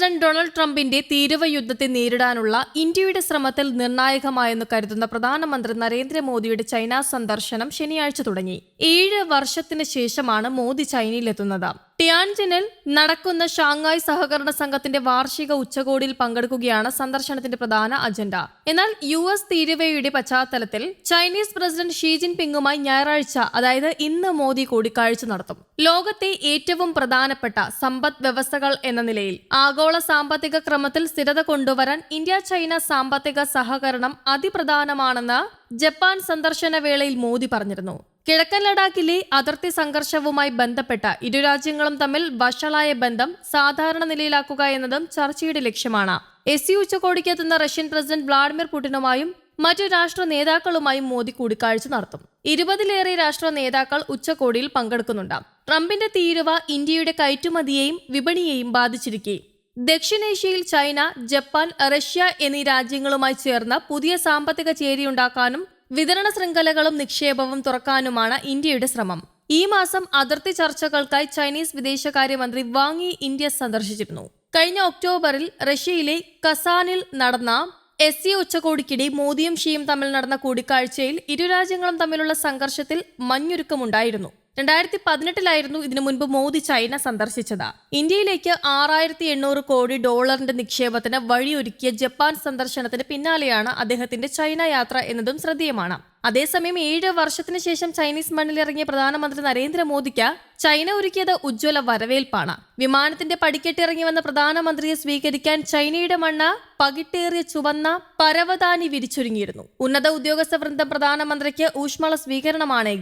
President Donald ട്രംപിന്റെ തീരുവ യുദ്ധത്തെ നേരിടാനുള്ള ഇന്ത്യയുടെ ശ്രമത്തിൽ നിർണായകമായെന്ന് കരുതുന്ന പ്രധാനമന്ത്രി നരേന്ദ്രമോദിയുടെ ചൈന സന്ദർശനം ശനിയാഴ്ച തുടങ്ങി. ഏഴ് വർഷത്തിന് ശേഷമാണ് മോദി ചൈനയിലെത്തുന്നത്. ടിയാൻജിനിൽ നടക്കുന്ന ഷാങ്ഹായ് സഹകരണ സംഘത്തിന്റെ വാർഷിക ഉച്ചകോടിയിൽ പങ്കെടുക്കുകയാണ് സന്ദർശനത്തിന്റെ പ്രധാന അജണ്ട. എന്നാൽ യു എസ് തീരുവയുടെ പശ്ചാത്തലത്തിൽ ചൈനീസ് പ്രസിഡന്റ് ഷീ ജിൻപിങ്ങുമായി ഞായറാഴ്ച അതായത് ഇന്ന് മോദി കൂടിക്കാഴ്ച നടത്തും. ലോകത്തെ ഏറ്റവും പ്രധാനപ്പെട്ട സമ്പദ് വ്യവസ്ഥകൾ എന്ന നിലയിൽ ആഗോള സാമ്പത്തിക ക്രമത്തിൽ സ്ഥിരത കൊണ്ടുവരാൻ ഇന്ത്യ ചൈന സാമ്പത്തിക സഹകരണം അതിപ്രധാനമാണെന്ന് ജപ്പാൻ സന്ദർശന വേളയിൽ മോദി പറഞ്ഞിരുന്നു. കിഴക്കൻ ലഡാക്കിലെ അതിർത്തി സംഘർഷവുമായി ബന്ധപ്പെട്ട ഇരു രാജ്യങ്ങളും തമ്മിൽ വഷളായ ബന്ധം സാധാരണ നിലയിലാക്കുക എന്നതും ചർച്ചയുടെ ലക്ഷ്യമാണ്. എസ് സി ഉച്ചകോടിക്കെത്തുന്ന റഷ്യൻ പ്രസിഡന്റ് വ്ളാഡിമിർ പുടിനുമായും മറ്റു രാഷ്ട്ര നേതാക്കളുമായും മോദി കൂടിക്കാഴ്ച നടത്തും. ഇരുപതിലേറെ രാഷ്ട്ര നേതാക്കൾ ഉച്ചകോടിയിൽ പങ്കെടുക്കുന്നുണ്ട്. ട്രംപിന്റെ തീരുവ ഇന്ത്യയുടെ കയറ്റുമതിയെയും വിപണിയെയും ബാധിച്ചിരിക്കെ. ദക്ഷിണേഷ്യയിൽ ചൈന ജപ്പാൻ റഷ്യ എന്നീ രാജ്യങ്ങളുമായി ചേർന്ന് പുതിയ സാമ്പത്തിക ചേരിയുണ്ടാക്കാനും വിതരണ ശൃംഖലകളും നിക്ഷേപവും തുറക്കാനുമാണ് ഇന്ത്യയുടെ ശ്രമം. ഈ മാസം അതിർത്തി ചർച്ചകൾക്കായി ചൈനീസ് വിദേശകാര്യമന്ത്രി വാങ് ഇന്ത്യ സന്ദർശിച്ചിരുന്നു. കഴിഞ്ഞ ഒക്ടോബറിൽ റഷ്യയിലെ കസാനിൽ നടന്ന എസ് സി ഉച്ചകോടിക്കിടെ മോദിയും ഷിയും തമ്മിൽ നടന്ന കൂടിക്കാഴ്ചയിൽ ഇരു രാജ്യങ്ങളും തമ്മിലുള്ള സംഘർഷത്തിൽ മഞ്ഞുരുക്കമുണ്ടായിരുന്നു. രണ്ടായിരത്തി പതിനെട്ടിലായിരുന്നു ഇതിനു മുൻപ് മോദി ചൈന സന്ദർശിച്ചത്. ഇന്ത്യയിലേക്ക് ആറായിരത്തി എണ്ണൂറ് കോടി ഡോളറിന്റെ നിക്ഷേപത്തിന് വഴിയൊരുക്കിയ ജപ്പാൻ സന്ദർശനത്തിന് പിന്നാലെയാണ് അദ്ദേഹത്തിന്റെ ചൈന യാത്ര എന്നതും ശ്രദ്ധേയമാണ്. അതേസമയം ഏഴ് വർഷത്തിന് ശേഷം ചൈനീസ് മണ്ണിലിറങ്ങിയ പ്രധാനമന്ത്രി നരേന്ദ്രമോദിക്ക് ചൈന ഒരുക്കിയത് ഉജ്ജ്വല വരവേൽപ്പാണ്. വിമാനത്തിന്റെ പടിക്കെട്ടിറങ്ങി വന്ന പ്രധാനമന്ത്രിയെ സ്വീകരിക്കാൻ ചൈനയുടെ മണ്ണ് പകിട്ടേറിയ ചുവന്ന പരവതാനി വിരിച്ചൊരുങ്ങിയിരുന്നു. ഉന്നത ഉദ്യോഗസ്ഥ വൃന്ദം പ്രധാനമന്ത്രിക്ക് ഊഷ്മള സ്വീകരണമാണ്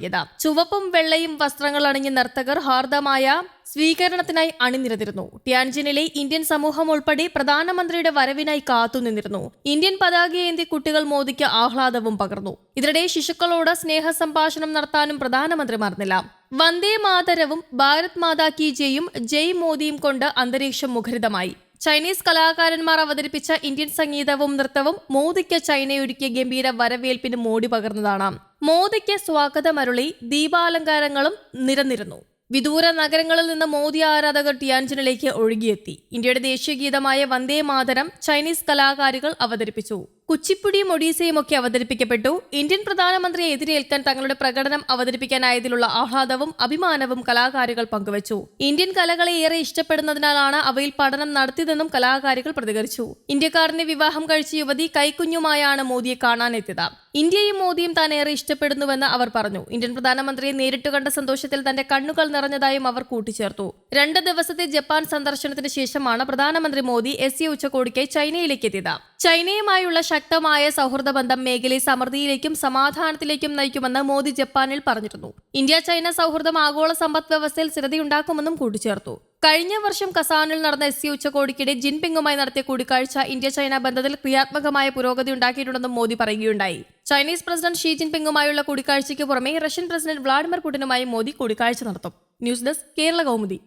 ചുവപ്പും വെള്ളയും വസ്ത്രങ്ങൾ അണിഞ്ഞ നർത്തകർ ഹാർദമായ സ്വീകരണത്തിനായി അണിനിരന്നിരുന്നു. ടിയാൻജിനിലെ ഇന്ത്യൻ സമൂഹം ഉൾപ്പെടെ പ്രധാനമന്ത്രിയുടെ വരവിനായി കാത്തുനിന്നിരുന്നു ഇന്ത്യൻ പതാകയേന്തി കുട്ടികൾ മോദിക്ക് ആഹ്ലാദവും പകർന്നു. ഇതിനിടെ ശിശുക്കളോട് സ്നേഹ സംഭാഷണം നടത്താനും പ്രധാനമന്ത്രി മറന്നില്ല വന്ദേ മാതരവും ഭാരത് മാതാ കി ജയും ജയ് മോദിയും കൊണ്ട് അന്തരീക്ഷം മുഖരിതമായി. ചൈനീസ് കലാകാരന്മാർ അവതരിപ്പിച്ച ഇന്ത്യൻ സംഗീതവും നൃത്തവും മോദിക്ക് ചൈനയൊരുക്കിയ ഗംഭീര വരവേൽപ്പിന് മോടി പകർന്നതാണ്. മോദിക്ക് സ്വാഗതമരുളി ദീപാലങ്കാരങ്ങളും നിരന്നിരുന്നു. വിദൂര നഗരങ്ങളിൽ നിന്ന് മോദി ആരാധകർ ടിയാൻജിനിലേക്ക് ഒഴുകിയെത്തി. ഇന്ത്യയുടെ ദേശീയ ഗീതമായ വന്ദേ മാതരം ചൈനീസ് കലാകാരികൾ അവതരിപ്പിച്ചു. കുച്ചിപ്പുടിയും ഒഡീസയും ഒക്കെ അവതരിപ്പിക്കപ്പെട്ടു. ഇന്ത്യൻ പ്രധാനമന്ത്രിയെ എതിരേൽക്കാൻ തങ്ങളുടെ പ്രകടനം അവതരിപ്പിക്കാനായതിലുള്ള ആഹ്ലാദവും അഭിമാനവും കലാകാരികൾ പങ്കുവച്ചു. ഇന്ത്യൻ കലകളെ ഏറെ ഇഷ്ടപ്പെടുന്നതിനാലാണ് അവയിൽ പഠനം നടത്തിയതെന്നും കലാകാരികൾ പ്രതികരിച്ചു. ഇന്ത്യക്കാരനെ വിവാഹം കഴിച്ച യുവതി കൈക്കുഞ്ഞുമായാണ് മോദിയെ കാണാനെത്തിയത്. ഇന്ത്യയും മോദിയും താൻ ഏറെ ഇഷ്ടപ്പെടുന്നുവെന്ന് അവർ പറഞ്ഞു. ഇന്ത്യൻ പ്രധാനമന്ത്രിയെ നേരിട്ട് കണ്ട സന്തോഷത്തിൽ തന്റെ കണ്ണുകൾ നിറഞ്ഞതായും അവർ കൂട്ടിച്ചേർത്തു. രണ്ട് ദിവസത്തെ ജപ്പാൻ സന്ദർശനത്തിന് ശേഷമാണ് പ്രധാനമന്ത്രി മോദി എസ് സി ഉച്ചകോടിക്കായി ചൈനയിലേക്ക് എത്തിയത് ചൈനയുമായുള്ള ശക്തമായ സൗഹൃദ ബന്ധം മേഖലയെ സമൃദ്ധിയിലേക്കും സമാധാനത്തിലേക്കും നയിക്കുമെന്ന് മോദി ജപ്പാനിൽ പറഞ്ഞിരുന്നു. ഇന്ത്യ ചൈന സൗഹൃദം ആഗോള സമ്പദ് വ്യവസ്ഥയിൽ സ്ഥിരതയുണ്ടാക്കുമെന്നും കൂട്ടിച്ചേർത്തു. കഴിഞ്ഞ വർഷം കസാനിൽ നടന്ന എസ് സി ഉച്ചകോടിക്കിടെ ജിൻപിങ്ങുമായി നടത്തിയ കൂടിക്കാഴ്ച ഇന്ത്യ ചൈന ബന്ധത്തിൽ ക്രിയാത്മകമായ പുരോഗതി ഉണ്ടാക്കിയിട്ടുണ്ടെന്നും മോദി പറയുകയുണ്ടായി. ചൈനീസ് പ്രസിഡന്റ് ഷീ ജിൻപിങ്ങുമായുള്ള കൂടിക്കാഴ്ചയ്ക്ക് പുറമെ റഷ്യൻ പ്രസിഡന്റ് വ്ളാഡിമിർ പുടിനുമായി മോദി കൂടിക്കാഴ്ച നടത്തും. News desk Kerala Kaumudi.